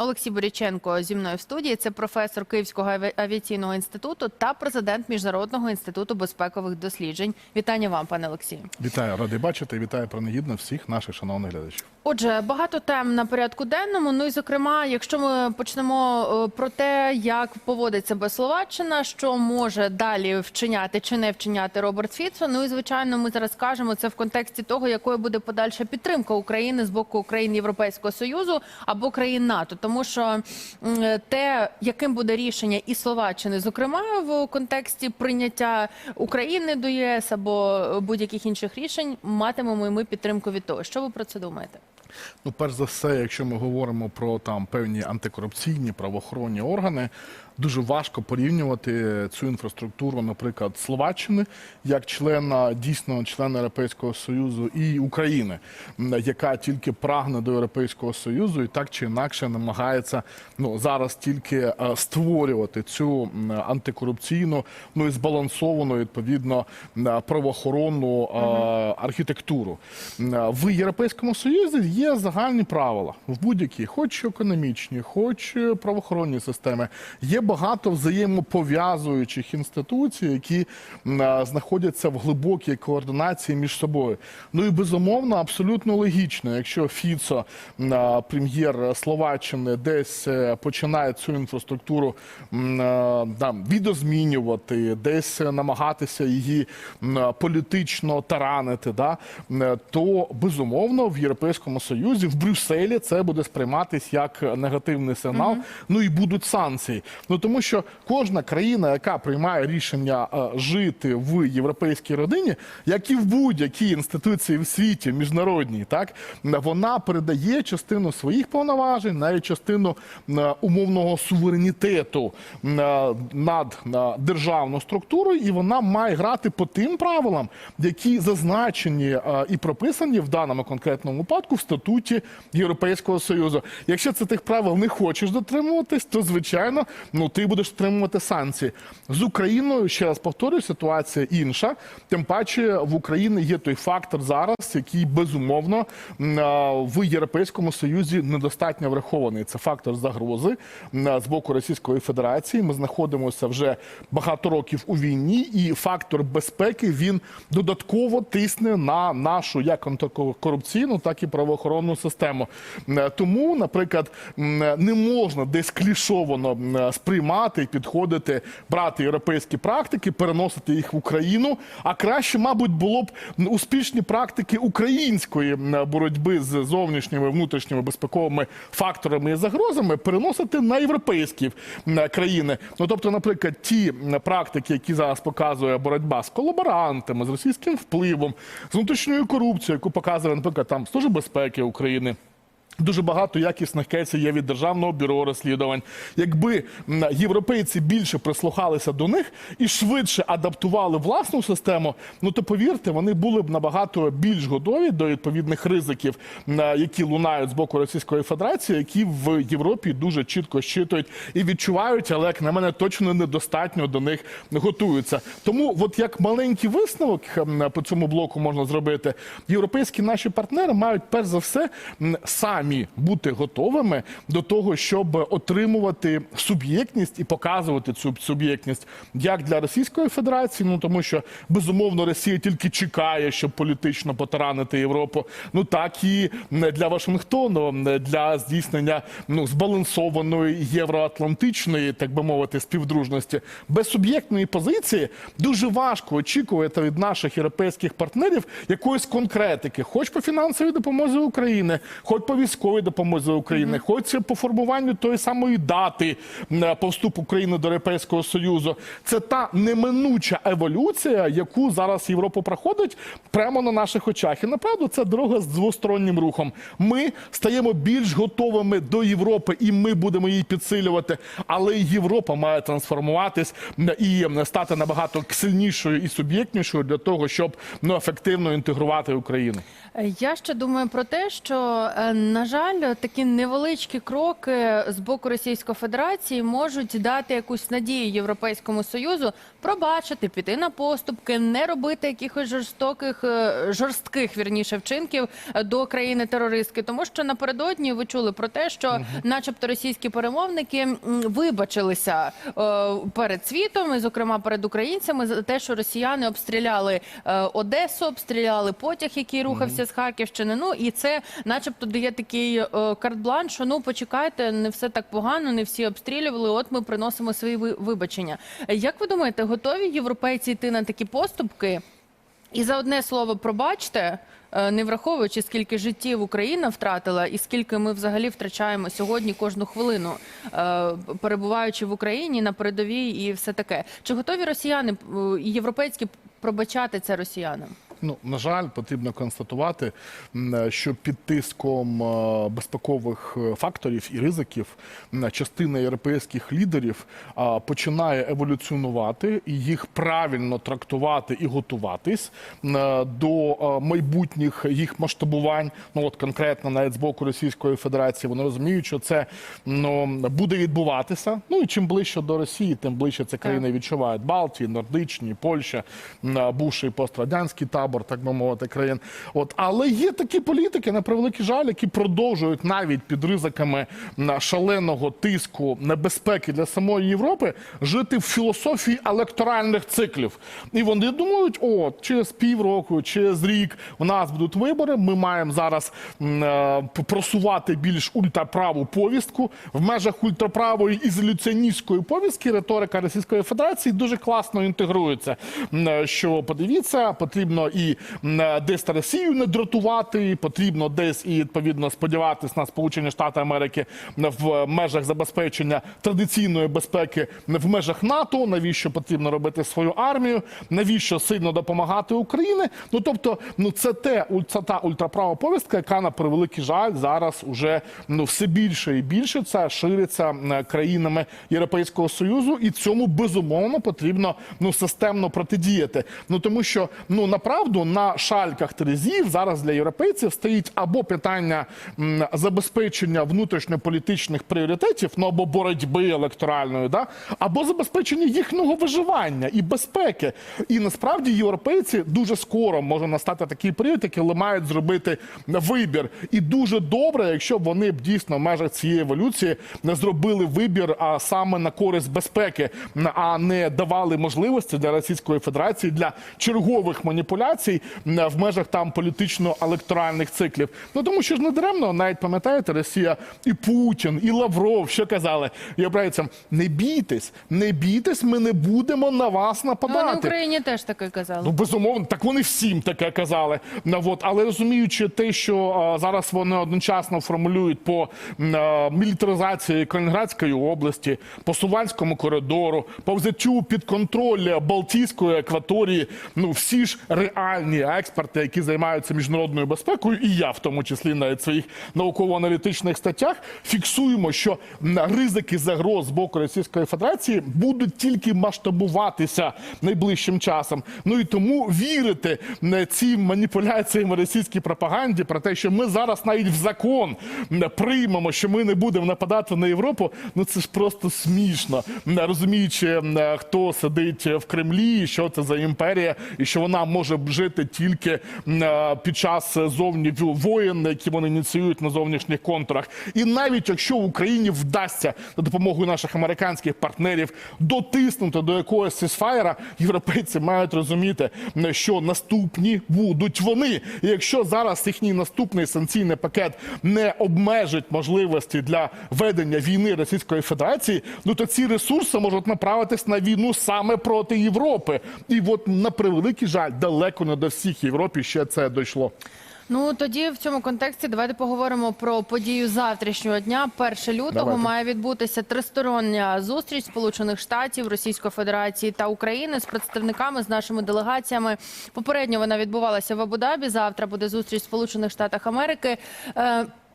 Олексій Боряченко зі мною в студії. Це професор Київського аві- авіаційного інституту та президент Міжнародного інституту безпекових досліджень. Вітання вам, пане Олексію. Вітаю, радий бачити. Вітаю принагідно всіх наших шановних глядачів. Отже, багато тем на порядку денному. Ну і зокрема, якщо ми почнемо е, про те, як поводить себе Словаччина, що може далі вчиняти чи не вчиняти Роберт Фіцо. Ну і звичайно, ми зараз кажемо це в контексті того, якою буде подальша підтримка України з боку країн Європейського союзу або країн НАТО, тому що те, яким буде рішення і Словаччини, зокрема в контексті прийняття України до ЄС або будь-яких інших рішень, матимемо і ми підтримку від того. Що ви про це думаєте? Ну, перш за все, якщо ми говоримо про там певні антикорупційні правоохоронні органи, дуже важко порівнювати цю інфраструктуру, наприклад, Словаччини як члена дійсно члена Європейського Союзу і України, яка тільки прагне до Європейського Союзу і так чи інакше намагається ну зараз тільки е, створювати цю антикорупційну, ну і збалансовану відповідно правоохоронну е, архітектуру. В Європейському Союзі є загальні правила в будь-якій, хоч економічні, хоч е, правоохоронні системи. Є багато взаємопов'язуючих інституцій, які е, знаходяться в глибокій координації між собою. Ну і безумовно, абсолютно логічно, якщо Фіцо, е, прем'єр Словаччини, десь починає цю інфраструктуру там, відозмінювати, десь намагатися її політично таранити, да, то безумовно в Європейському Союзі, в Брюсселі це буде сприйматись як негативний сигнал. Ну і будуть санкції. Ну тому що кожна країна, яка приймає рішення е, жити в європейській родині, як і в будь-якій інституції в світі, міжнародній, так вона передає частину своїх повноважень, навіть частину е, умовного суверенітету е, над е, державну структуру, і вона має грати по тим правилам, які зазначені е, і прописані в даному конкретному випадку в статуті Європейського Союзу. Якщо це тих правил не хочеш дотримуватись, то звичайно ну ти будеш дотримувати санкції з Україною. Ще раз повторюю, ситуація інша. Тим паче в Україні є той фактор зараз, який безумовно в Європейському Союзі недостатньо врахований. Це фактор загрози з боку Російської Федерації. Ми знаходимося вже багато років у війні, і фактор безпеки він додатково тисне на нашу як антикорупційну, так і правоохоронну систему. Тому, наприклад, не можна десь клішовано сприймати і підходити, брати європейські практики, переносити їх в Україну. А краще, мабуть, було б успішні практики української боротьби з зовнішніми внутрішніми безпековими факторами і загрозами переносити на європейські країни. Ну тобто, наприклад, ті практики, які зараз показує боротьба з колаборантами, з російським впливом, з внутрішньою корупцією, яку показує, наприклад, там Служба безпеки України. Дуже багато якісних кейсів є від державного бюро розслідувань. Якби європейці більше прислухалися до них і швидше адаптували власну систему, ну то повірте, вони були б набагато більш готові до відповідних ризиків, які лунають з боку Російської Федерації, які в Європі дуже чітко щитують і відчувають, але як на мене точно недостатньо до них готуються. Тому, от як маленький висновок по цьому блоку можна зробити, європейські наші партнери мають перш за все м, самі бути готовими до того, щоб отримувати суб'єктність і показувати цю суб'єктність як для Російської Федерації, ну тому що безумовно Росія тільки чекає, щоб політично потаранити Європу. Ну так і для Вашингтону для здійснення ну збалансованої євроатлантичної, так би мовити, співдружності без суб'єктної позиції дуже важко очікувати від наших європейських партнерів якоїсь конкретики, хоч по фінансовій допомозі України, хоч по військовій допомозі України, хоч по формуванню тої самої дати м, по вступу України до Європейського Союзу. Це та неминуча еволюція, яку зараз Європа проходить прямо на наших очах. І направду це дорога з двостороннім рухом. Ми стаємо більш готовими до Європи, і ми будемо її підсилювати. Але Європа має трансформуватись і стати набагато сильнішою і суб'єктнішою для того, щоб ну ефективно інтегрувати Україну. Я ще думаю про те, що е, на жаль, такі невеличкі кроки з боку Російської Федерації можуть дати якусь надію Європейському Союзу пробачити, піти на поступки, не робити якихось жорстоких, е, жорстких вірніше вчинків до країни терористки. Тому що напередодні ви чули про те, що, начебто, російські перемовники вибачилися е, перед світом, і, зокрема перед українцями, за те, що росіяни обстріляли е, Одесу, обстріляли потяг, який рухався з Харківщини. Ну і це, начебто, дає такий карт-бланш, що ну почекайте, не все так погано, не всі обстрілювали. От ми приносимо свої ви- вибачення. Як ви думаєте, готові європейці йти на такі поступки? І за одне слово, пробачте, е, не враховуючи, скільки життів Україна втратила, і скільки ми взагалі втрачаємо сьогодні кожну хвилину, е, перебуваючи в Україні на передовій і все таке. Чи готові росіяни е, і європейські пробачати це росіянам? Ну, на жаль, потрібно констатувати, що під тиском е, безпекових е, факторів і ризиків частина європейських лідерів починає еволюціонувати і їх правильно трактувати і готуватись е, до майбутніх їх масштабувань. Ну от конкретно навіть з боку Російської Федерації вони розуміють, що це ну буде відбуватися. Ну і чим ближче до Росії, тим ближче це країни відчувають Балтії, Нордичні, Польща, бувший пострадянський табор, так би мовити, країн. От але є такі політики, на превеликий жаль, які продовжують навіть під ризиками шаленого тиску небезпеки для самої Європи жити в філософії електоральних циклів. І вони думають, о, через півроку, через рік у нас будуть вибори. Ми маємо зараз е, просувати більш ультраправу повістку в межах ультраправої ізоляціоністської повістки. Риторика Російської Федерації дуже класно інтегрується. Е, Що подивіться, потрібно і е, десь Росію не дратувати, потрібно десь і відповідно сподіватись на Сполучені Штати Америки в межах забезпечення традиційної безпеки в межах НАТО. Навіщо потрібно робити свою армію? Навіщо сильно допомагати Україні? Ну тобто, ну це те це та ультраправа повістка, яка на превеликий жаль зараз уже ну все більше і більше це шириться країнами Європейського союзу, і цьому безумовно потрібно ну системно протидіяти. Ну тому що ну направду на шальках терезів зараз для європейців стоїть або питання забезпечення внутрішньополітичних пріоритетів, ну або боротьби електоральної, да або забезпечення їхнього виживання і безпеки. І насправді європейці дуже скоро може настати такий період, який мають зробити вибір. І дуже добре, якщо вони б дійсно в межах цієї еволюції не зробили вибір, а саме на користь безпеки, а не давали можливості для Російської Федерації для чергових маніпуляцій м, в межах там політично-електоральних циклів. Ну тому що ж не даремно, навіть пам'ятаєте, Росія і Путін, і Лавров, що казали європейцям: не бійтесь, не бійтесь, ми не будемо на вас Ну, вони. Україні теж таке казали. Ну, безумовно, так вони всім таке казали. Ну, от, але розуміючи те, що а, зараз вони одночасно формулюють по а, мілітаризації Калінінградської області, по Сувальському коридору, по взяттю під контроль Балтійської акваторії, ну всі ж реальні експерти, які займаються міжнародною безпекою, і я в тому числі в своїх науково-аналітичних статтях фіксуємо, що ризики загроз з боку Російської Федерації будуть тільки масштабуватися найближчим часом. Ну і тому вірити цим маніпуляціям російській пропаганді про те, що ми зараз навіть в закон приймемо, що ми не будемо нападати на Європу. Ну це ж просто смішно. М, Розуміючи, хто сидить в Кремлі, що це за імперія, і що вона може жити тільки е, під час зовні воєн, які вони ініціюють на зовнішніх контурах. І навіть якщо Україні вдасться за допомогою наших американських партнерів дотиснути до якогось сісфаєра, європейці мають розуміти, що наступні будуть вони. І якщо зараз їхній наступний санкційний пакет не обмежить можливості для ведення війни Російської Федерації, ну то ці ресурси можуть направитись на війну саме проти Європи. І от на превеликий жаль, далеко не до всіх Європі ще це дійшло. Ну тоді в цьому контексті давайте поговоримо про подію завтрашнього дня. 1 лютого Давайте. має відбутися тристороння зустріч Сполучених Штатів, Російської Федерації та України з представниками з нашими делегаціями. Попередньо вона відбувалася в Абу-Дабі. Завтра буде зустріч в Сполучених Штатах Америки.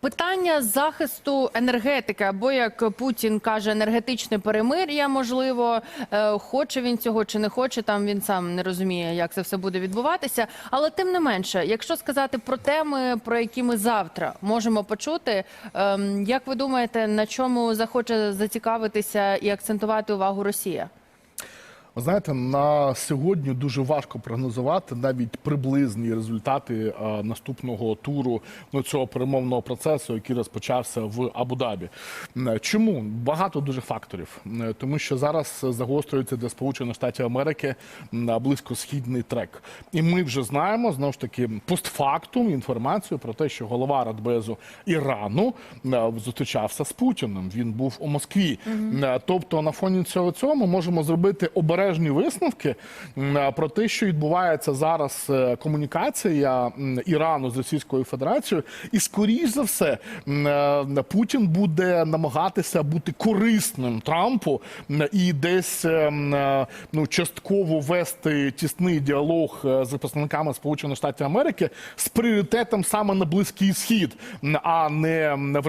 Питання захисту енергетики, або як Путін каже, енергетичне перемир'я, можливо, Е, хоче він цього чи не хоче. Там він сам не розуміє, як це все буде відбуватися. Але тим не менше, якщо сказати про теми, про які ми завтра можемо почути, ем, як ви думаєте, на чому захоче зацікавитися і акцентувати увагу Росія? Ви знаєте, на сьогодні дуже важко прогнозувати навіть приблизні результати е, наступного туру ну, цього перемовного процесу, який розпочався в Абу-Дабі. Чому багато дуже факторів, тому що зараз загострюється для Сполучених Штатів Америки м, близькосхідний трек, і ми вже знаємо знову ж таки постфактум інформацію про те, що голова Радбезу Ірану е, зустрічався з Путіним. Він був у Москві. Е, Тобто, на фоні цього цього ми можемо зробити обережні висновки про те, що відбувається зараз е, комунікація Ірану з Російською Федерацією, і скоріш за все е, Путін буде намагатися бути корисним Трампу і десь е, ну частково вести тісний діалог з представниками Сполучених Штатів Америки з пріоритетом саме на Близький Схід, а не м, в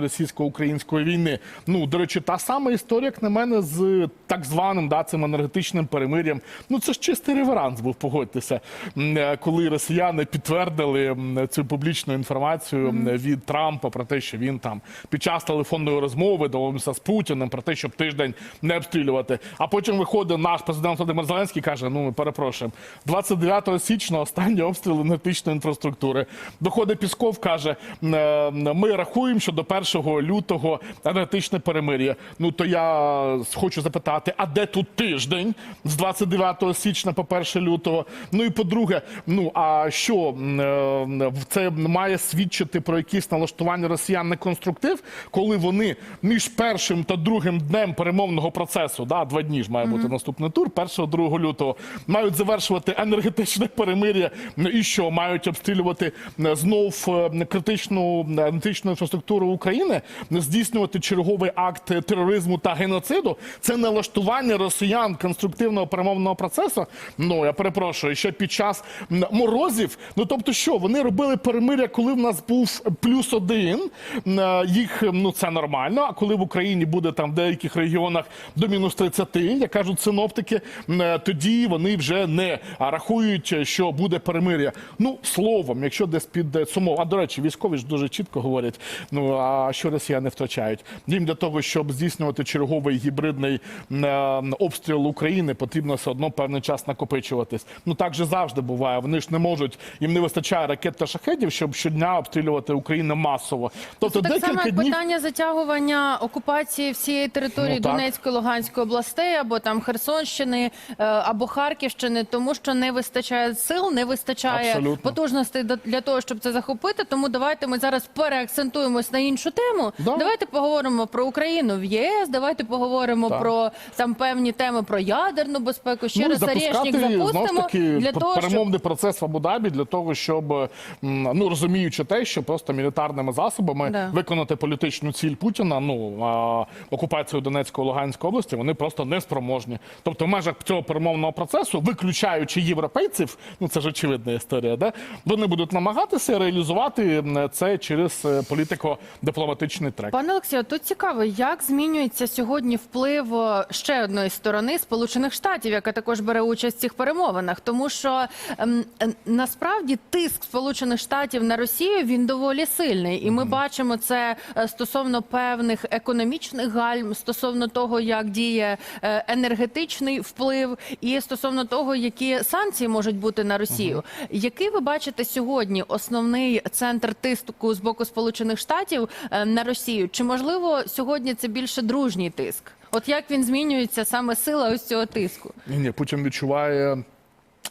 російсько-української війни. Ну до речі, та сама історія, як на мене, з так званим да, цим енергетичним перемир'ям. Ну це ж чистий реверанс був, погодьтеся, е, коли росіяни підтвердили цю публічну інформацію м, від Трампа про те, що він там під час телефонної розмови домовився з Путіним про те, щоб тиждень не обстрілювати. А потім виходить наш президент Володимир Зеленський каже: Ну ми перепрошуємо, 29 січня останній обстріл енергетичної інфраструктури. Доходить Пісков, каже: е, ми рахуємо, що до 1 лютого енергетичне перемир'я. Ну то я хочу запитати, а де тут тиждень з 29 січня по 1 лютого? Ну і по-друге, ну а що е, це має свідчити про якісь налаштування росіян на конструктив, коли вони між першим та другим днем перемовного процесу, да, два дні ж має бути наступний тур, 1-2 лютого, мають завершувати енергетичне перемир'я. І що мають обстрілювати знов е, критичну енергетичну інфраструктуру України, здійснювати черговий акт тероризму та геноциду. Це налаштування росіян конструктивного перемовного процесу. Ну я перепрошую, ще під час морозів. Ну тобто, що вони робили перемир'я, коли в нас був плюс один. Е, Їх ну це нормально. А коли в Україні буде там в деяких регіонах до мінус 30, як кажуть синоптики, е, тоді вони вже не рахують, що буде перемир'я. Ну словом, якщо десь під е, сумов. А до речі, військові ж дуже чітко говорять. Ну а що росіяни втрачають? Їм для того, щоб здійснювати черговий гібридний е, обстріл України, потрібно все одно певний час накопичуватись. Ну так же завжди буває. Вони ж не можуть, їм не вистачає ракет та шахедів, щоб щодня обстрілювати Україну масово. Тобто так само як днів. питання затягування окупації всієї території Ну. Донецької, Луганської областей, або там Херсонщини, е, або Харківщини, тому що не вистачає сил, не вистачає Абсолютно. потужностей для того, щоб це захопити. Тому давайте ми зараз переакцентуємось на іншу тему. Да. Давайте поговоримо про Україну в єС. Давайте поговоримо Так. про там певні теми про ядерну безпеку. Ще Ну, раз запускати, Орешник запустимо таки, для того, щоб перемовний процес в Абу-Дабі для того, щоб ну розуміючи те, що просто мілітарними засобами Да. виконати політичну ціль Путіна, ну а, окупацію Донецької Луганської області, вони просто не спроможні. Тобто, в межах цього перемовного процесу, виключаючи європейців, ну це ж очевидна історія, да вони будуть намагатися реалізувати це через е, політико-дипломатичний трек. Пане Олексію, тут цікаво, як змінюється сьогодні вплив ще одної сторони Сполучених Штатів, яка також бере участь в цих перемовинах, тому що ем, е, насправді тиск Сполучених Штатів на Росію він доволі сильний, і ми бачимо це е, стосовно певних економічних гальм, стосовно того, як діє е, енергетичний вплив, і стосовно того, які санкції можуть бути на Росію. Який ви бачите сьогодні основний центр тиску з боку Сполучених Штатів е, на Росію? Чи можливо сьогодні це більше дружній тиск? От як він змінюється саме сила ось цього тиску? Ні, ні, Путін відчуває е,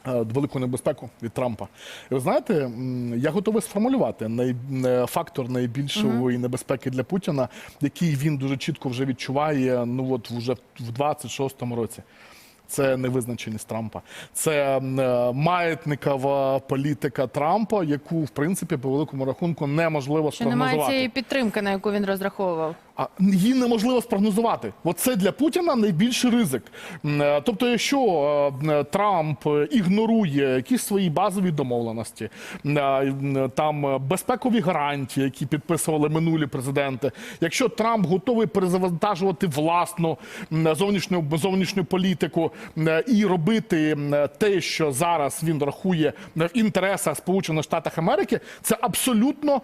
велику небезпеку від Трампа. І ви знаєте, я готовий сформулювати най, е, фактор найбільшої небезпеки для Путіна, який він дуже чітко вже відчуває. Ну от вже в 26-му році. Це невизначеність Трампа, це е, маятникова політика Трампа, яку в принципі по великому рахунку неможливо Чи немає цієї підтримки, на яку він розраховував? Її неможливо спрогнозувати. От це для Путіна найбільший ризик. Е, Тобто, якщо е, Трамп е, ігнорує якісь свої базові домовленості, там безпекові гарантії, які підписували минулі президенти, якщо Трамп готовий перезавантажувати власну зовнішню зовнішню політику і робити те, що зараз він рахує в інтересах Сполучених Штатів Америки, це абсолютно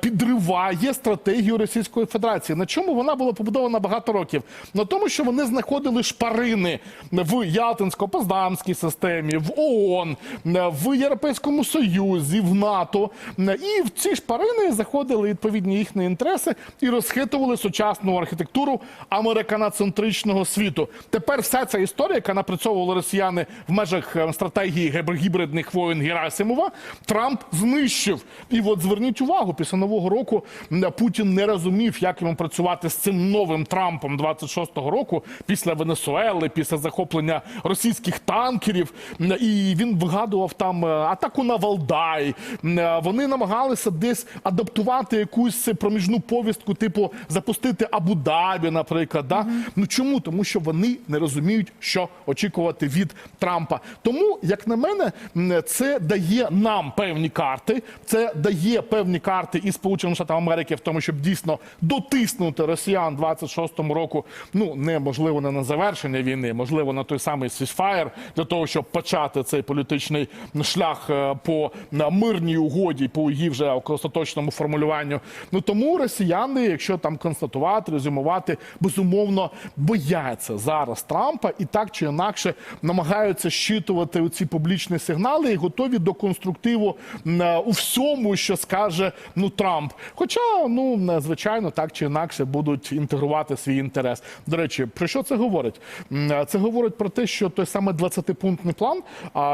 підриває стратегію Російської Федерації. Чому вона була побудована багато років? На тому, що вони знаходили шпарини в Ялтинсько-Поздамській системі, в ООН, в Європейському Союзі, в НАТО. І в ці шпарини заходили відповідні їхні інтереси і розхитували сучасну архітектуру американоцентричного світу. Тепер вся ця історія, яка напрацьовували росіяни в межах е, стратегії гібридних воєн Герасимова, Трамп знищив. І от зверніть увагу, після нового року Путін не розумів, як йому працювати з цим новим Трампом 26-го року, після Венесуели, після захоплення російських танкерів. І він вигадував там е, атаку на Валдай. Е, Вони намагалися десь адаптувати якусь проміжну повістку, типу запустити Абу-Дабі, наприклад. Да? Ну чому? Тому що вони не розуміють, що очікувати від Трампа. Тому, як на мене, це дає нам певні карти. Це дає певні карти і Сполученим Штатам Америки в тому, щоб дійсно дотиснути росіян 26-му року. Ну неможливо не на завершення війни, можливо, на той самий сісфаєр для того, щоб почати цей політичний шлях е, по мирній угоді, по її вже остаточному формулюванню. Ну тому росіяни, якщо там констатувати, резюмувати, безумовно бояться зараз Трампа і так чи інакше намагаються щитувати ці публічні сигнали і готові до конструктиву е, у всьому, що скаже ну Трамп. Хоча, ну звичайно, так чи інакше будуть інтегрувати свій інтерес. До речі, про що це говорить? Це говорить про те, що той саме 20-пунктний план,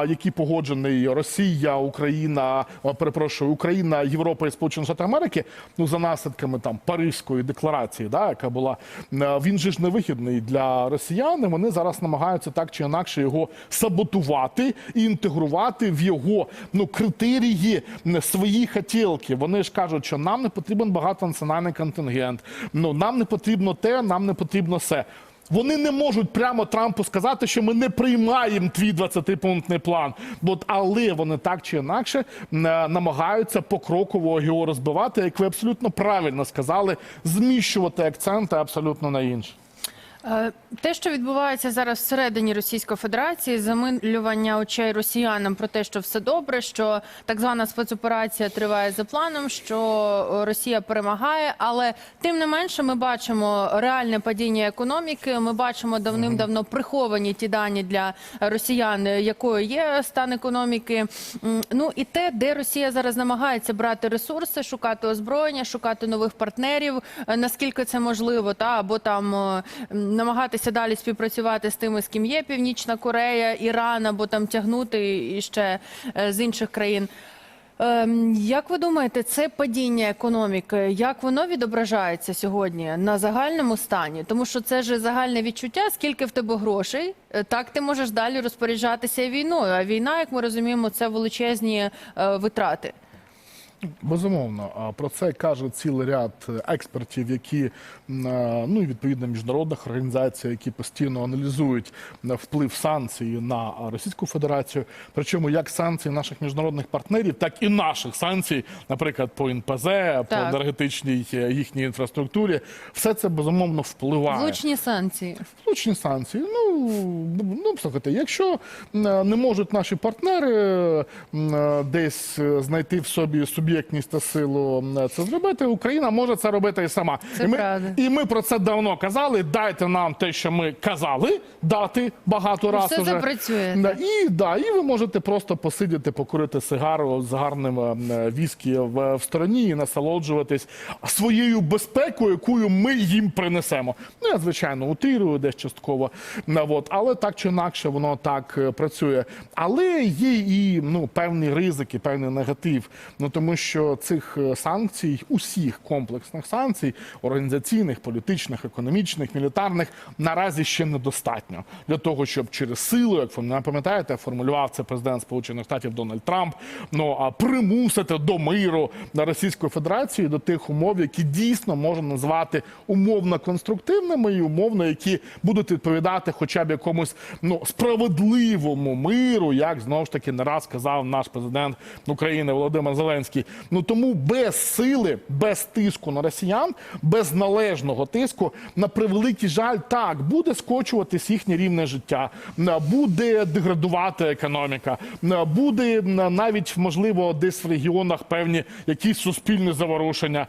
який погоджений Росія, Україна, перепрошую, Україна, Європа і Сполучені Штати Америки, ну за наслідками там Паризької декларації, да, яка була е, він же ж невигідний для росіян. і Вони зараз намагаються так чи інакше його саботувати і інтегрувати в його ну критерії свої хотілки. Вони ж кажуть, що нам не потрібен багатонаціональний контингент. Ну нам не потрібно те, нам не потрібно все. Вони не можуть прямо Трампу сказати, що ми не приймаємо твій 20-пунктний план. Бо але вони так чи інакше е, намагаються покроково його розбивати, як ви абсолютно правильно сказали, зміщувати акценти абсолютно на інше. Е, Те, що відбувається зараз всередині Російської Федерації, замилювання очей росіянам про те, що все добре, що так звана спецоперація триває за планом, що Росія перемагає, але тим не менше ми бачимо реальне падіння економіки. Ми бачимо давним-давно приховані ті дані для росіян, якою є стан економіки. Ну і те, де Росія зараз намагається брати ресурси, шукати озброєння, шукати нових партнерів, е, наскільки це можливо, та або там е, намагатися далі співпрацювати з тими, з ким є Північна Корея, Іран, або там тягнути і ще е, з інших країн. Ем, Як ви думаєте, це падіння економіки, як воно відображається сьогодні на загальному стані? Тому що це ж загальне відчуття, скільки в тебе грошей, е, так ти можеш далі розпоряджатися війною. А війна, як ми розуміємо, це величезні е, витрати. Безумовно, про це каже цілий ряд е, експертів, які е, ну і відповідно міжнародних організацій, які постійно аналізують е, вплив санкцій на Російську Федерацію. Причому як санкцій наших міжнародних партнерів, так і наших санкцій, наприклад, по НПЗ, по енергетичній їхній інфраструктурі, все це безумовно впливає. Влучні санкції. Влучні санкції. Ну, ну слухайте, якщо не можуть наші партнери десь знайти в собі суб'єктність та силу це зробити, Україна може це робити і сама. Це і, ми, правда. і ми про це давно казали. Дайте нам те, що ми казали, дати багато разів. все уже. запрацює, Да, і, да, і ви можете просто посидіти, покурити сигару з гарним е, віскі в, в стороні і насолоджуватись своєю безпекою, яку ми їм принесемо. Ну, я, звичайно, утрирую десь частково. От, але так чи інакше воно так е, працює. Але є і ну, певні ризики, певний негатив. Ну, тому що цих е, санкцій, усіх комплексних санкцій, організаційних, політичних, економічних, мілітарних, наразі ще недостатньо для того, щоб через силу, як ви пам'ятаєте, формулював це президент Сполучених Штатів Дональд Трамп, ну а примусити до миру на Російську Федерацію до тих умов, які дійсно можна назвати умовно конструктивними і умовно, які будуть відповідати хоча б якомусь ну справедливому миру, як знову ж таки не раз сказав наш президент України Володимир Зеленський. Ну тому без сили, без тиску на росіян, без належного тиску, на превеликий жаль, так буде скочуватись їхнє рівне життя, буде деградувати економіка, буде навіть можливо десь в регіонах певні якісь суспільні заворушення.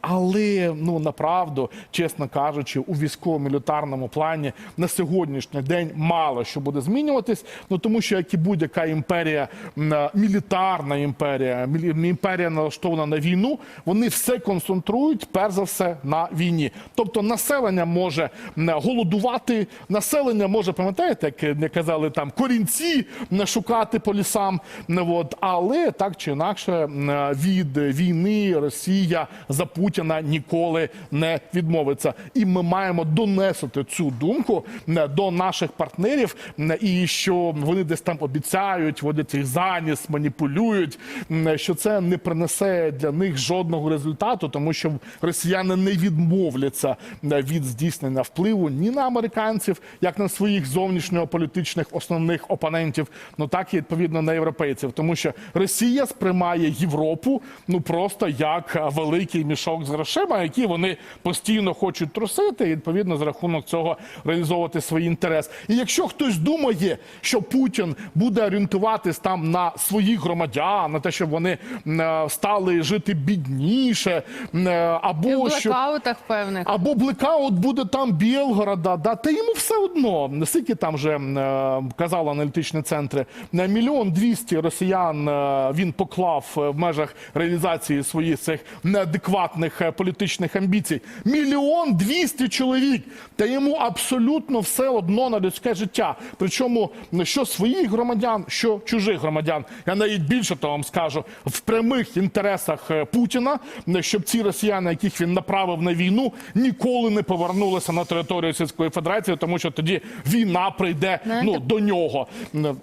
Але ну направду, чесно кажучи, у військово-мілітарному плані на сьогоднішній день мало що буде змінюватись. Ну тому що як і будь-яка імперія, мілітарна імперія, імперія налаштована на війну, вони все концентрують перш за все на війні. Тобто населення може голодувати, населення може, пам'ятаєте, як не казали там корінці не шукати по лісам. От, але так чи інакше від війни Росія за Путіна ніколи не відмовиться. І ми маємо донесити цю думку до наших партнерів, і що вони десь там обіцяють, водять їх за ніс, маніпулюють, що це не принесе для них жодного результату, тому що росіяни не відмовляться від здійснення впливу ні на американців, як на своїх зовнішньополітичних основних опонентів, ну так і відповідно на європейців, тому що Росія сприймає Європу ну просто як е, великий мішок з грошима, які вони постійно хочуть трусити, і відповідно за рахунок цього реалізовувати свій інтерес. І якщо хтось думає, що Путін буде орієнтуватись там на своїх громадян, на те, щоб вони е, стали жити бідніше, е, або І в що блекаутах певних. або блекаут буде там Білгорода, да, та йому все одно. Скільки там вже е, казали аналітичні центри, на мільйон двісті росіян е, він поклав е, в межах реалізації своїх цих неадекватних е, політичних амбіцій. Мільйон двісті чоловік. Та йому абсолютно все одно на людське життя. Причому що своїх громадян, що чужих громадян. Я навіть більше того вам скажу в прямих інтересах е, Путіна, щоб ці росіяни, яких він направив на війну, ніколи не повернулися на територію Російської Федерації, тому що тоді війна прийде ну до нього.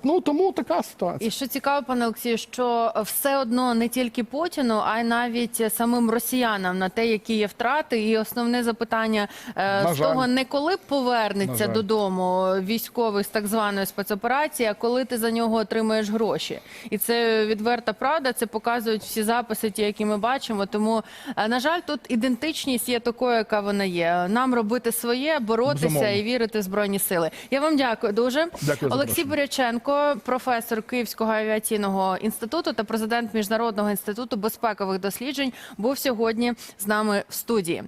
Ну тому така ситуація. І що цікаво, пане Олексію, що все одно не тільки Путіну, а й навіть самим росіянам на те, які є втрати. І основне запитання е, з жаль. того, не коли повернеться додому військовий з так званої спецоперації, а коли ти за нього отримаєш гроші. І це відверта правда. Це показують всі записи, ті, які ми бачимо. Тому, е, на жаль, тут ідентичність є такою, яка вона є. Нам робити своє, боротися Безумовно. і вірити в збройні сили. Я вам дякую дуже. Дякую Олексій. Буряченко, професор Київського авіаційного інституту та президент Міжнародного інституту безпекових досліджень, був сьогодні з нами в студії.